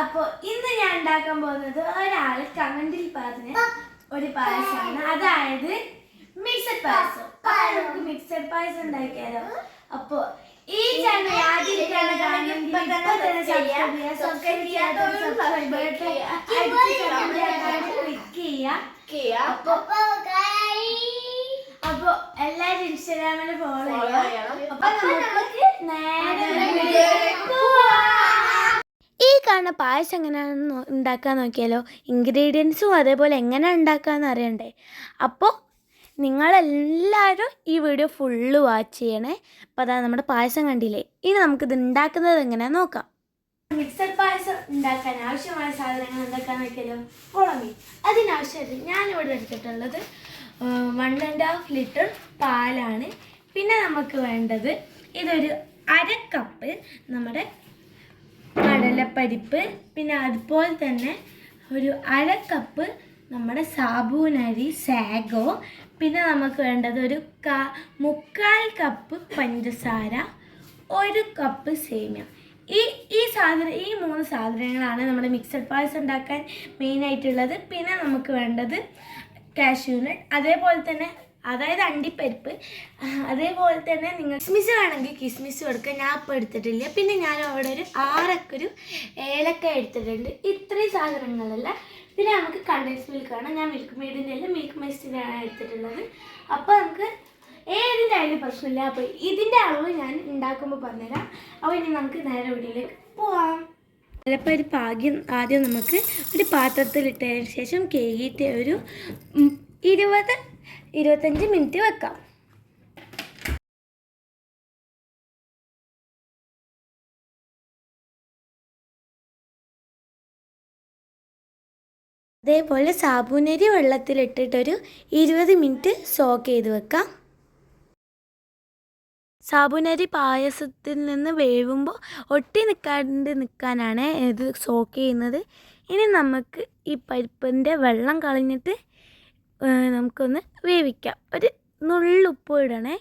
അപ്പൊ ഇന്ന് ഞാൻ ഉണ്ടാക്കാൻ പോകുന്നത് ഒരാൾ കമന്റിൽ പറഞ്ഞ ഒരു പായസമാണ്. അതായത് മിക്സഡ് പായസം. നമുക്ക് മിക്സഡ് പായസം ഉണ്ടാക്കിയാലോ? അപ്പൊ ഈ ചാനൽ അപ്പൊ എല്ലാരും ഇൻസ്റ്റാഗ്രാമിൽ ഫോളോ ചെയ്യണം. അപ്പൊ നമുക്ക് നേരെ കാണുന്ന പായസം എങ്ങനെയാണെന്ന് ഉണ്ടാക്കാൻ നോക്കിയാലോ? ഇൻഗ്രീഡിയൻസും അതേപോലെ എങ്ങനെ ഉണ്ടാക്കാമെന്ന് അറിയണ്ടേ? അപ്പോൾ നിങ്ങളെല്ലാവരും ഈ വീഡിയോ ഫുള്ള് വാച്ച് ചെയ്യണേ. അപ്പോൾ അതാ നമ്മുടെ പായസം കണ്ടില്ലേ? ഇനി നമുക്കിത് ഉണ്ടാക്കുന്നത് എങ്ങനെയാണെന്ന് നോക്കാം. മിക്സഡ് പായസം ഉണ്ടാക്കാൻ ആവശ്യമായ സാധനങ്ങൾ എന്തൊക്കെയാണെന്ന് നോക്കിയാലോ? കുളമി അതിനാവശ്യമായിട്ട് ഞാനിവിടെ എടുത്തിട്ടുള്ളത് വൺ ആൻഡ് ഹാഫ് ലിറ്റർ പാലാണ്. പിന്നെ നമുക്ക് വേണ്ടത് ഇതൊരു അര കപ്പ് നമ്മുടെ കടലപ്പരിപ്പ് പിന്നെ അതുപോലെ തന്നെ ഒരു അര കപ്പ് നമ്മുടെ സാബൂനരി സാഗോ പിന്നെ നമുക്ക് വേണ്ടത് ഒരു ക മുക്കാൽ കപ്പ് പഞ്ചസാര ഒരു കപ്പ് സേമിയ. ഈ ഈ സാധന ഈ മൂന്ന് സാധനങ്ങളാണ് നമ്മുടെ മിക്സഡ് പായസം ഉണ്ടാക്കാൻ മെയിനായിട്ടുള്ളത് പിന്നെ നമുക്ക് വേണ്ടത് കാഷ്യൂനട്ട് അതേപോലെ തന്നെ അതായത് അണ്ടിപ്പരിപ്പ്. അതേപോലെ തന്നെ നിങ്ങൾ കിസ്മിസ് വേണമെങ്കിൽ കിസ്മിസ് കൊടുക്കുക ഞാൻ ഇപ്പം എടുത്തിട്ടില്ല. പിന്നെ ഞാൻ അവിടെ ഒരു ആറൊക്കെ ഒരു ഏലക്ക എടുത്തിട്ടുണ്ട്. ഇത്രയും സാധനങ്ങളല്ല. പിന്നെ നമുക്ക് കണ്ടൻസ് മിൽക്ക് ആണ്. ഞാൻ മിൽക്ക് മെയ്ഡിന്റെ അല്ല മിൽക്ക് മെസ്റ്റിനാണ് എടുത്തിട്ടുള്ളത്. അപ്പോൾ നമുക്ക് ഏതിന്റെ ആയാലും പ്രശ്നമില്ല. അപ്പോൾ ഇതിന്റെ അളവ് ഞാൻ ഉണ്ടാക്കുമ്പോൾ പറഞ്ഞുതരാം. അപ്പോൾ ഇനി നമുക്ക് നേരെ വീട്ടിലേക്ക് പോവാം. ചിലപ്പോൾ ഒരു പാകം ആദ്യം നമുക്ക് ഒരു പാത്രത്തിലിട്ടതിന് ശേഷം കേകിയിട്ട് ഒരു ഇരുപത് ഇരുപത്തഞ്ച് മിനിറ്റ് വെക്കാം. അതേപോലെ സാബൂനരി വെള്ളത്തിലിട്ടിട്ടൊരു ഇരുപത് മിനിറ്റ് സോക്ക് ചെയ്ത് വെക്കാം. സാബുനരി പായസത്തിൽ നിന്ന് വേവുമ്പോൾ ഒട്ടി നിൽക്കാണ്ട് നിൽക്കാനാണ് ഇത് സോക്ക് ചെയ്യുന്നത്. ഇനി നമുക്ക് ഈ പരിപ്പിന്റെ വെള്ളം കളഞ്ഞിട്ട് നമുക്കൊന്ന് വേവിക്കാം. ഒരു നുള്ളുപ്പ് ഇടണേ.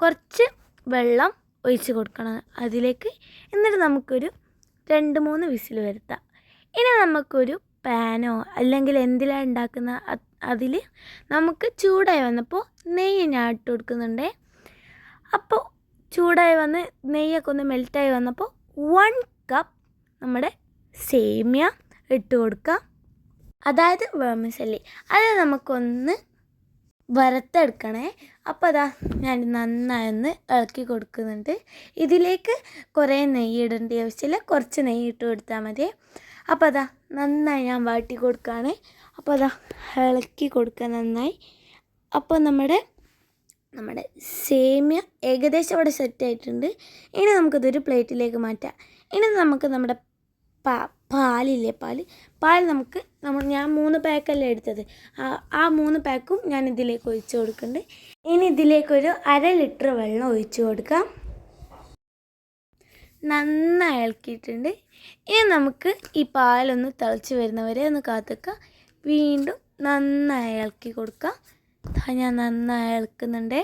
കുറച്ച് വെള്ളം ഒഴിച്ച് കൊടുക്കണം അതിലേക്ക്. എന്നിട്ട് നമുക്കൊരു രണ്ട് മൂന്ന് വിസിൽ വരുത്താം. ഇനി നമുക്കൊരു പാനോ അല്ലെങ്കിൽ എന്തിലാണ് ഉണ്ടാക്കുന്ന അതിൽ നമുക്ക് ചൂടായി വന്നപ്പോൾ നെയ്യ് ഞാൻ ഇട്ട് കൊടുക്കുന്നുണ്ടേ. അപ്പോൾ ചൂടായി വന്ന് നെയ്യൊക്കെ ഒന്ന് മെൽറ്റായി വന്നപ്പോൾ വൺ കപ്പ് നമ്മുടെ സേമിയ ഇട്ട് കൊടുക്കാം. അതായത് വേമിസല്ലി അത് നമുക്കൊന്ന് വറുത്തെടുക്കണേ. അപ്പോൾ അതാ ഞാൻ നന്നായി ഒന്ന് ഇളക്കി കൊടുക്കുന്നുണ്ട്. ഇതിലേക്ക് കുറേ നെയ്യ് ഇടേണ്ട ആവശ്യമില്ല. കുറച്ച് നെയ്യ് ഇട്ട് കൊടുത്താൽ മതി. അപ്പോൾ അതാ നന്നായി ഞാൻ വാട്ടി കൊടുക്കുകയാണ് അപ്പോൾ അതാ ഇളക്കി കൊടുക്കുക നന്നായി. അപ്പോൾ നമ്മുടെ നമ്മുടെ സേമിയ ഏകദേശം അവിടെ സെറ്റ് ആയിട്ടുണ്ട്. ഇനി നമുക്കിതൊരു പ്ലേറ്റിലേക്ക് മാറ്റാം. ഇനി നമുക്ക് നമ്മുടെ പാ പാലില്ലേ പാൽ? പാൽ നമുക്ക് നമ്മൾ ഞാൻ മൂന്ന് പാക്കല്ലേ എടുത്തത്. ആ മൂന്ന് പാക്കും ഞാൻ ഇതിലേക്ക് ഒഴിച്ച് കൊടുക്കുന്നുണ്ട് ഇനി ഇതിലേക്കൊരു അര ലിറ്റർ വെള്ളം ഒഴിച്ച് കൊടുക്കാം. നന്നായി ഇളക്കിയിട്ടുണ്ട്. ഇനി നമുക്ക് ഈ പാലൊന്ന് തിളച്ച് വരുന്നവരെ ഒന്ന് കാത്തുക്കുക വീണ്ടും നന്നായി ഇളക്കി കൊടുക്കാം. ഞാൻ നന്നായി ഇളക്കുന്നുണ്ട്.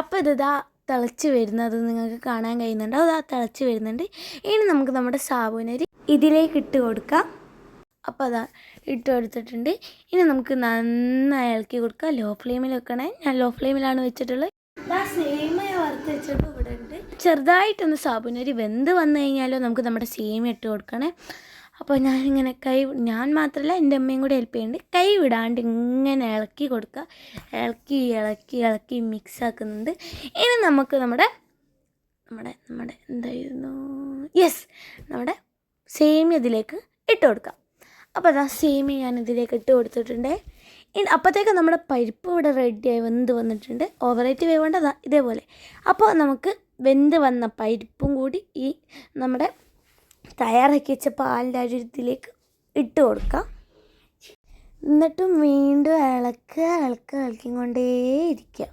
അപ്പോൾ ഇതാ തിളച്ച് വരുന്നത് നിങ്ങൾക്ക് കാണാൻ കഴിയുന്നുണ്ട്. അത് ആ തിളച്ച് വരുന്നുണ്ട്. ഇനി നമുക്ക് നമ്മുടെ സാബുനരി ഇതിലേക്ക് ഇട്ട് കൊടുക്കാം. അപ്പോൾ അതാ ഇട്ട് കൊടുത്തിട്ടുണ്ട്. ഇനി നമുക്ക് നന്നായി ഇളക്കി കൊടുക്കാം. ലോ ഫ്ലെയിമിൽ വെക്കണേ. ഞാൻ ലോ ഫ്ലെയിമിലാണ് വെച്ചിട്ടുള്ളത്. ഇവിടെ ഉണ്ട്. ചെറുതായിട്ടൊന്ന് സാബുനരി വെന്ത് വന്നു കഴിഞ്ഞാലോ നമുക്ക് നമ്മുടെ സേമിയ ഇട്ട് കൊടുക്കണേ. അപ്പോൾ ഞാനിങ്ങനെ കൈ ഞാൻ മാത്രമല്ല എന്റെ അമ്മയും കൂടി ഹെൽപ്പ് ചെയ്യുന്നുണ്ട് കൈ വിടാണ്ട് ഇങ്ങനെ ഇളക്കി കൊടുക്കുക ഇളക്കി ഇളക്കി ഇളക്കി മിക്സ് ആക്കുന്നുണ്ട്. ഇനി നമുക്ക് നമ്മുടെ നമ്മുടെ നമ്മുടെ എന്തായിരുന്നു? യെസ് നമ്മുടെ സേമിയ ഇതിലേക്ക് ഇട്ട് കൊടുക്കാം. അപ്പോൾ അതാ സേമിയ ഞാൻ ഇതിലേക്ക് ഇട്ട് കൊടുത്തിട്ടുണ്ട്. അപ്പോഴത്തേക്ക് നമ്മുടെ പരിപ്പ് ഇവിടെ റെഡിയായി വെന്ത് വന്നിട്ടുണ്ട്. ഓവറേറ്റ് വേവേണ്ട അതാ ഇതേപോലെ. അപ്പോൾ നമുക്ക് വെന്ത് വന്ന പരിപ്പും കൂടി ഈ നമ്മുടെ തയ്യാറാക്കി വെച്ച പാലിന്റെ അഴുത്തിലേക്ക് ഇട്ട് കൊടുക്കാം. എന്നിട്ടും വീണ്ടും ഇളക്കുക ഇളക്കുക ഇളക്കിക്കൊണ്ടേയിരിക്കുക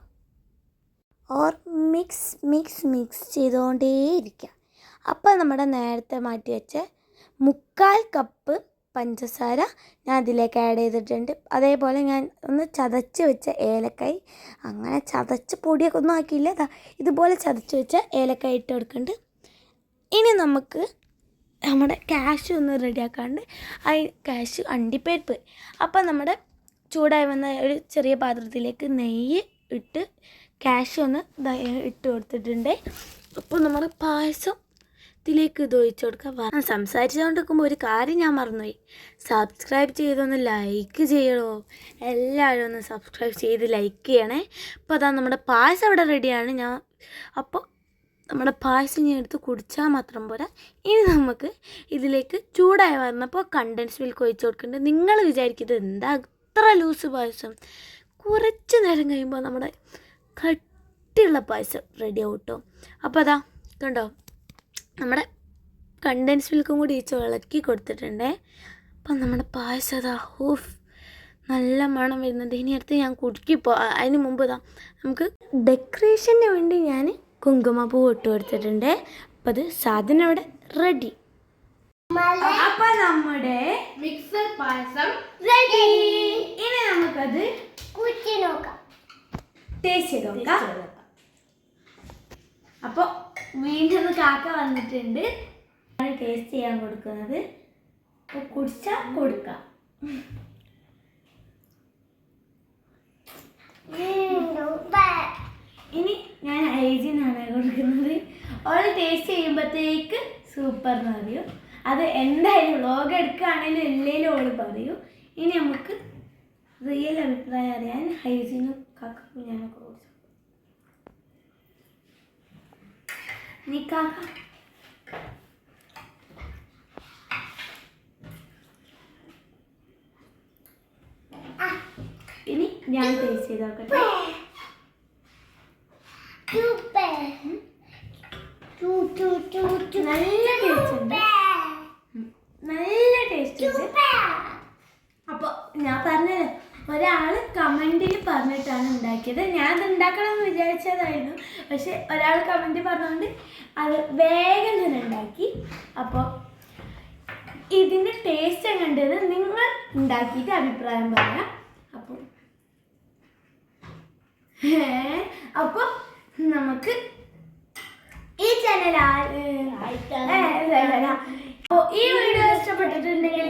ഓർ മിക്സ് മിക്സ് മിക്സ് ചെയ്തുകൊണ്ടേയിരിക്കുക അപ്പോൾ നമ്മുടെ നേരത്തെ മാറ്റി വെച്ച മുക്കാൽ കപ്പ് പഞ്ചസാര ഞാൻ അതിലേക്ക് ആഡ് ചെയ്തിട്ടുണ്ട്. അതേപോലെ ഞാൻ ഒന്ന് ചതച്ച് വെച്ച ഏലക്കായി അങ്ങനെ ചതച്ച് പൊടിയൊക്കെ ഒന്നും ആക്കിയില്ല. ഇതുപോലെ ചതച്ച് വെച്ച ഏലക്കായി ഇട്ട് കൊടുക്കുന്നുണ്ട്. ഇനി നമുക്ക് നമ്മുടെ ക്യാഷ് ഒന്ന് റെഡിയാക്കാണ്ട് ആ ക്യാഷ് അണ്ടിപ്പരിപ്പ് അപ്പം നമ്മുടെ ചൂടായി വന്ന ഒരു ചെറിയ പാത്രത്തിലേക്ക് നെയ്യ് ഇട്ട് ക്യാഷ് ഒന്ന് ഇട്ട് കൊടുത്തിട്ടുണ്ട്. അപ്പോൾ നമ്മുടെ പായസം ഇതിലേക്ക് ഇത് ഒഴിച്ചു കൊടുക്കുക സംസാരിച്ചുകൊണ്ടിരിക്കുമ്പോൾ ഒരു കാര്യം ഞാൻ മറന്നുപോയി. സബ്സ്ക്രൈബ് ചെയ്തൊന്ന് ലൈക്ക് ചെയ്യണോ എല്ലാവരും ഒന്ന് സബ്സ്ക്രൈബ് ചെയ്ത് ലൈക്ക് ചെയ്യണേ. അപ്പോൾ അതാ നമ്മുടെ പായസം ഇവിടെ റെഡിയാണ് ഞാൻ അപ്പോൾ നമ്മുടെ പായസം ഞാൻ എടുത്ത് കുടിച്ചാൽ മാത്രം പോരാ. ഇനി നമുക്ക് ഇതിലേക്ക് ചൂടായി വന്നപ്പോൾ കണ്ടൻസ് മിൽക്ക് ഒഴിച്ച് കൊടുക്കുന്നുണ്ട് നിങ്ങൾ വിചാരിക്കുന്നത് എന്താ അത്ര ലൂസ് പായസം? കുറച്ച് നേരം കഴിയുമ്പോൾ നമ്മുടെ കട്ടിയുള്ള പായസം റെഡി ആവും കേട്ടോ അപ്പോൾ അതാ കണ്ടോ? നമ്മുടെ കണ്ടൻസ് മിൽക്കും കൂടി ഈ ഇളക്കി കൊടുത്തിട്ടുണ്ടേ. അപ്പം നമ്മുടെ പായസം അതാ ഹൂഫ് നല്ല മണം വരുന്നുണ്ട്. ഇനി അടുത്ത് ഞാൻ കുടുക്കിപ്പോ അതിന് മുമ്പ് ഇതാ നമുക്ക് ഡെക്കറേഷന് വേണ്ടി ഞാൻ കുങ്കുമപ്പൂ ഇട്ട് കൊടുത്തിട്ടുണ്ട്. അപ്പോൾ അത് സാധനം അവിടെ റെഡി അപ്പൊ നമ്മുടെ മിക്സർ പായസം റെഡി ഇനി നമുക്കത് കുറ്റി നോക്കാം. ടേസ്റ്റ് ചെയ്ത് നോക്കാം. അപ്പോൾ വീണ്ടും കാക്ക വന്നിട്ടുണ്ട്. ടേസ്റ്റ് ചെയ്യാൻ കൊടുക്കുന്നത്. അപ്പോൾ കുടിച്ചാൽ കൊടുക്കാം. ഇനി ഞാൻ ഐജിനാണ് കൊടുക്കുന്നത്. ഓൾ ടേസ്റ്റ് ചെയ്യുമ്പോഴത്തേക്ക് സൂപ്പർ എന്ന് പറയും. അത് എന്തായാലും വ്ളോഗ് എടുക്കുകയാണെങ്കിലും ഇല്ലെങ്കിലും ഓൾ പറയും. ഇനി നമുക്ക് റിയൽ അഭിപ്രായം അറിയാൻ ഹൈജീനും കാക്കും ഞാൻ കുടിച്ചു നീ കാക്ക. ഇനി ഞാൻ ടേസ്റ്റ് ചെയ്ത് നോക്കട്ടെ നല്ല ടേസ്റ്റ് ഉണ്ട് ഉണ്ട് അപ്പോൾ ഞാൻ പറഞ്ഞത് ഒരാൾ കമന്റിൽ പറഞ്ഞിട്ടാണ് ഉണ്ടാക്കിയത്. ഞാൻ അത് ഉണ്ടാക്കണം എന്ന് വിചാരിച്ചതായിരുന്നു. പക്ഷെ ഒരാൾ കമന്റ് പറഞ്ഞുകൊണ്ട് അത് വേഗം തന്നെ ഉണ്ടാക്കി. അപ്പോൾ ഇതിന്റെ ടേസ്റ്റ് എങ്ങനെയുണ്ടെന്ന് നിങ്ങൾ ഉണ്ടാക്കിയിട്ട് അഭിപ്രായം പറയാം. അപ്പോൾ അപ്പോൾ നമുക്ക് ഈ ചാനൽ ഈ വീഡിയോ ഇഷ്ടപ്പെട്ടിട്ടുണ്ടെങ്കിൽ